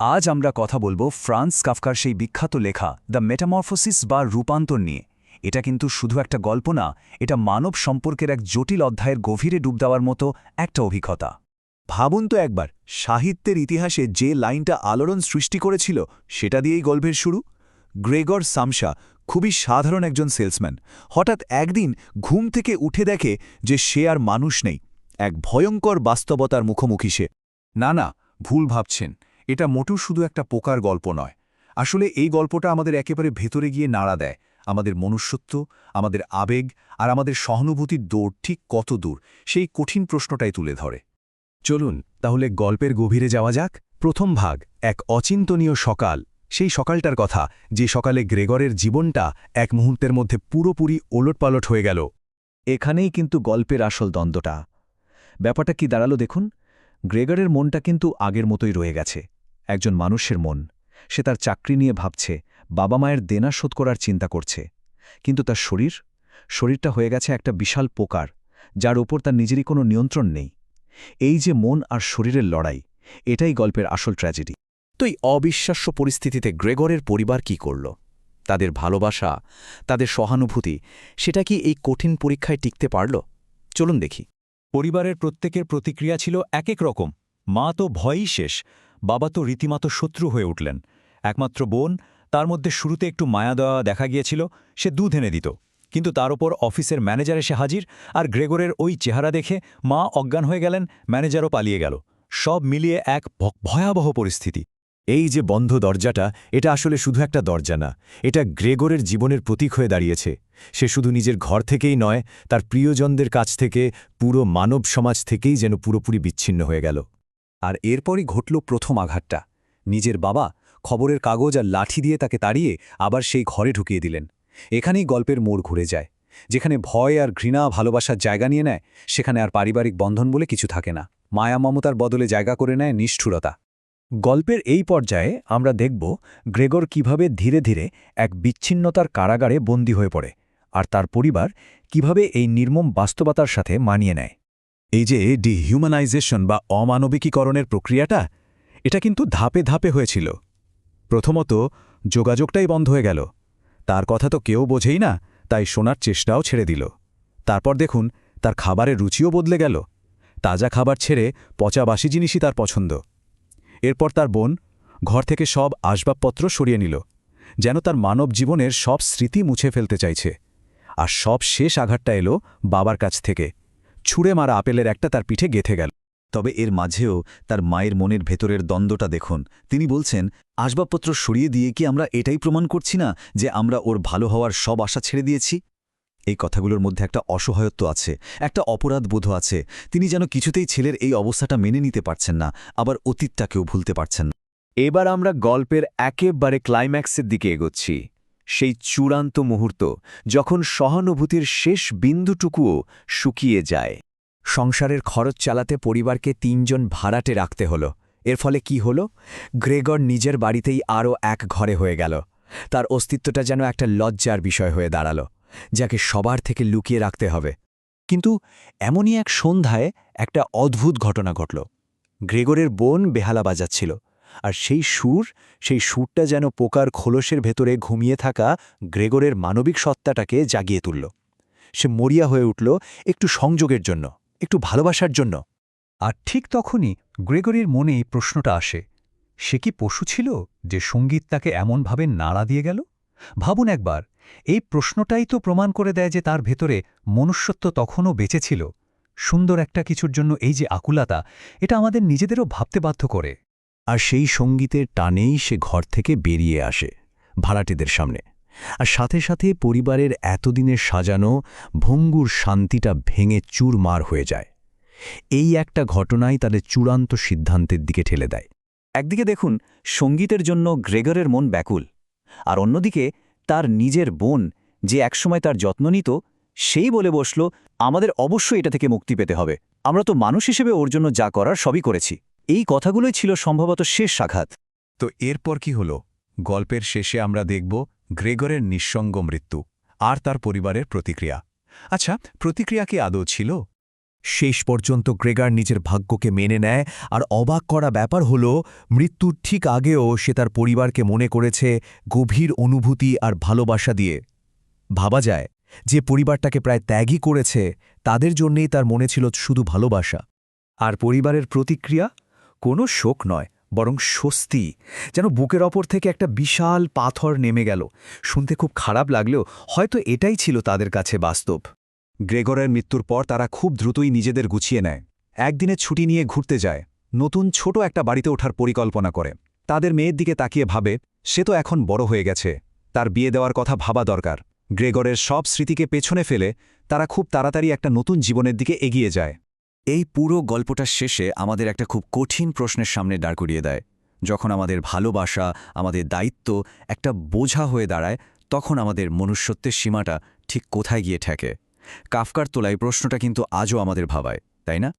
আজ আমরা কথা বলব ফ্রান্স কাফকার সেই বিখ্যাত লেখা দ্য মেটামরফোসিস বা রূপান্তর নিয়ে। এটা কিন্তু শুধু একটা গল্প না, এটা মানব সম্পর্কের এক জটিল অধ্যায়ের গভীরে ডুব দেওয়ার মতো একটা অভিজ্ঞতা। ভাবুন তো একবার, সাহিত্যের ইতিহাসে যে লাইনটা আলোড়ন সৃষ্টি করেছিল, সেটা দিয়েই গল্পের শুরু। গ্রেগর সামসা খুবই সাধারণ একজন সেলসম্যান। হঠাৎ একদিন ঘুম থেকে উঠে দেখে যে সে আর মানুষ নেই। এক ভয়ঙ্কর বাস্তবতার মুখোমুখি সে। না না, ভুল ভাবছেন। এটা মোটেও শুধু একটা পোকার গল্প নয়। আসলে এই গল্পটা আমাদের একেবারে ভেতরে গিয়ে নাড়া দেয়। আমাদের মনুষ্যত্ব, আমাদের আবেগ আর আমাদের সহানুভূতির দৌড় ঠিক কত দূর, সেই কঠিন প্রশ্নটাই তুলে ধরে। চলুন, তাহলে গল্পের গভীরে যাওয়া যাক। প্রথম ভাগ, এক অচিন্তনীয় সকাল। সেই সকালটার কথা, যে সকালে গ্রেগরের জীবনটা এক মুহূর্তের মধ্যে পুরোপুরি ওলটপালট হয়ে গেল। এখানেই কিন্তু গল্পের আসল দ্বন্দ্বটা। ব্যাপারটা কি দাঁড়াল দেখুন। গ্রেগরের মনটা কিন্তু আগের মতোই রয়ে গেছে। একজন মানুষের মন। সে তার চাকরি নিয়ে ভাবছে, বাবা মায়ের দেনা শোধ করার চিন্তা করছে। কিন্তু তার শরীর? শরীরটা হয়ে গেছে একটা বিশাল পোকার, যার ওপর তার নিজেরই কোনো নিয়ন্ত্রণ নেই। এই যে মন আর শরীরের লড়াই, এটাই গল্পের আসল ট্র্যাজেডি। তো এই অবিশ্বাস্য পরিস্থিতিতে গ্রেগরের পরিবার কি করল? তাদের ভালোবাসা, তাদের সহানুভূতি, সেটা কি এই কঠিন পরীক্ষায় টিকতে পারল? চলুন দেখি। পরিবারের প্রত্যেকের প্রতিক্রিয়া ছিল এক এক রকম। মা তো ভয়ই শেষ বাবা তো রীতিমতো শত্রু হয়ে উঠলেন। একমাত্র বোন, তার মধ্যে শুরুতে একটু মায়া দেওয়া দেখা গিয়েছিল, সে দুধ এনে দিত। কিন্তু তার ওপর অফিসের ম্যানেজার এসে হাজির আর গ্রেগরের ওই চেহারা দেখে মা অজ্ঞান হয়ে গেলেন, ম্যানেজারও পালিয়ে গেল। সব মিলিয়ে এক ভয়াবহ পরিস্থিতি। এই যে বন্ধ দরজাটা, এটা আসলে শুধু একটা দরজা না, এটা গ্রেগরের জীবনের প্রতীক হয়ে দাঁড়িয়েছে। সে শুধু নিজের ঘর থেকেই নয়, তার প্রিয়জনদের কাছ থেকে, পুরো মানব সমাজ থেকেই যেন পুরোপুরি বিচ্ছিন্ন হয়ে গেল। আর এরপরই ঘটল প্রথম আঘাতটা। নিজের বাবা খবরের কাগজ আর লাঠি দিয়ে তাকে তাড়িয়ে আবার সেই ঘরে ঢুকিয়ে দিলেন। এখানেই গল্পের মোড় ঘুরে যায়। যেখানে ভয় আর ঘৃণা, ভালোবাসার জায়গা নিয়ে নেয়, সেখানে আর পারিবারিক বন্ধন বলে কিছু থাকে না। মায়া মমতার বদলে জায়গা করে নেয় নিষ্ঠুরতা। গল্পের এই পর্যায়ে আমরা দেখব গ্রেগর কীভাবে ধীরে ধীরে এক বিচ্ছিন্নতার কারাগারে বন্দী হয়ে পড়ে, আর তার পরিবার কীভাবে এই নির্মম বাস্তবতার সাথে মানিয়ে নেয়। এই যে ডিহিউম্যানাইজেশন বা অমানবিকীকরণের প্রক্রিয়াটা, এটা কিন্তু ধাপে ধাপে হয়েছিল। প্রথমত, যোগাযোগটাই বন্ধ হয়ে গেল। তার কথা তো কেউ বোঝেই না, তাই শোনার চেষ্টাও ছেড়ে দিল। তারপর দেখুন, তার খাবারের রুচিও বদলে গেল। তাজা খাবার ছেড়ে পচা বাসি জিনিসই তার পছন্দ। এরপর তার বোন ঘর থেকে সব আসবাবপত্র সরিয়ে নিল, যেন তার মানব জীবনের সব স্মৃতি মুছে ফেলতে চাইছে। আর সব শেষ আঘাতটা এলো বাবার কাছ থেকে। ছুঁড়ে মারা আপেলের একটা তার পিঠে গেথে গেল। তবে এর মাঝেও তার মায়ের মনের ভেতরের দ্বন্দ্বটা দেখুন। তিনি বলছেন, আসবাবপত্র সরিয়ে দিয়ে কি আমরা এটাই প্রমাণ করছি না যে আমরা ওর ভালো হওয়ার সব আশা ছেড়ে দিয়েছি? এই কথাগুলোর মধ্যে একটা অসহায়ত্ব আছে, একটা অপরাধ বোধ আছে। তিনি যেন কিছুতেই ছেলের এই অবস্থাটা মেনে নিতে পারছেন না, আবার অতীতটাকেও ভুলতে পারছেন এবার আমরা গল্পের একেবারে ক্লাইম্যাক্সের দিকে এগোচ্ছি। সেই চূড়ান্ত মুহূর্ত যখন সহানুভূতির শেষ বিন্দুটুকুও শুকিয়ে যায়। সংসারের খরচ চালাতে পরিবারকে তিনজন ভাড়াটে রাখতে হলো। এর ফলে কি হলো? গ্রেগর নিজের বাড়িতেই আরও এক ঘরে হয়ে গেল। তার অস্তিত্বটা যেন একটা লজ্জার বিষয় হয়ে দাঁড়াল, যাকে সবার থেকে লুকিয়ে রাখতে হবে। কিন্তু এমনই এক সন্ধ্যায় একটা অদ্ভুত ঘটনা ঘটল। গ্রেগরের বোন বেহালা বাজাচ্ছিল। আর সেই সুর, সেই সুরটা যেন পোকার খোলসের ভেতরে ঘুমিয়ে থাকা গ্রেগরের মানবিক সত্তাটাকে জাগিয়ে তুলল। সে মরিয়া হয়ে উঠল একটু সংযোগের জন্য, একটু ভালোবাসার জন্য। আর ঠিক তখনই গ্রেগরির মনে এই প্রশ্নটা আসে, সে কি পশু ছিল যে সংগীত তাকে এমনভাবে নাড়া দিয়ে গেল? ভাবুন একবার, এই প্রশ্নটাই তো প্রমাণ করে দেয় যে তার ভেতরে মনুষ্যত্ব তখনও বেঁচে ছিল। সুন্দর একটা কিছুর জন্য এই যে আকুলাতা, এটা আমাদের নিজেদেরও ভাবতে বাধ্য করে। আর সেই সঙ্গীতের টানেই সে ঘর থেকে বেরিয়ে আসে ভাড়াটেদের সামনে। আর সাথে সাথে পরিবারের এতদিনের সাজানো ভঙ্গুর শান্তিটা ভেঙে চুরমার হয়ে যায়। এই একটা ঘটনাই তাদের চূড়ান্ত সিদ্ধান্তের দিকে ঠেলে দেয়। একদিকে দেখুন, সঙ্গীতের জন্য গ্রেগরের মন ব্যাকুল, আর অন্যদিকে তার নিজের বোন যে একসময় তার যত্ন নিত, সেই বলে বসল, আমাদের অবশ্যই এটা থেকে মুক্তি পেতে হবে। আমরা তো মানুষ হিসেবে ওর জন্য যা করার সবই করেছি। এই কথাগুলোই ছিল সম্ভবত শেষ সাঘাত তো এরপর কি হল? গল্পের শেষে আমরা দেখব গ্রেগরের নিঃসঙ্গ মৃত্যু আর তার পরিবারের প্রতিক্রিয়া। আচ্ছা প্রতিক্রিয়া কি আদৌ ছিল? শেষ পর্যন্ত গ্রেগার নিজের ভাগ্যকে মেনে নেয় আর অবাক করা ব্যাপার হল মৃত্যুর ঠিক আগেও সে তার পরিবারকে মনে করেছে গভীর অনুভূতি আর ভালোবাসা দিয়ে। ভাবা যায় যে পরিবারটাকে প্রায় ত্যাগই করেছে তাদের জন্যেই তার মনে ছিল শুধু ভালোবাসা। আর পরিবারের প্রতিক্রিয়া? কোনো শোক নয়, বরং স্বস্তি। যেন বুকের ওপর থেকে একটা বিশাল পাথর নেমে গেল। শুনতে খুব খারাপ লাগলেও হয়তো এটাই ছিল তাদের কাছে বাস্তব। গ্রেগরের মৃত্যুর পর তারা খুব দ্রুতই নিজেদের গুছিয়ে নেয়। একদিনে ছুটি নিয়ে ঘুরতে যায়। নতুন ছোট একটা বাড়িতে ওঠার পরিকল্পনা করে। তাদের মেয়ের দিকে তাকিয়ে ভাবে, সে তো এখন বড় হয়ে গেছে। তার বিয়ে দেওয়ার কথা ভাবা দরকার। গ্রেগরের সব স্মৃতিকে পেছনে ফেলে তারা খুব তাড়াতাড়ি একটা নতুন জীবনের দিকে এগিয়ে যায়। এই পুরো গল্পটার শেষে আমাদের একটা খুব কঠিন প্রশ্নের সামনে দাঁড় করিয়ে দেয়। যখন আমাদের ভালোবাসা, আমাদের দায়িত্ব একটা বোঝা হয়ে দাঁড়ায়, তখন আমাদের মনুষ্যত্বের সীমাটা ঠিক কোথায় গিয়ে ঠেকে? কাফকার তোলায় প্রশ্নটা কিন্তু আজও আমাদের ভাবায়, তাই না?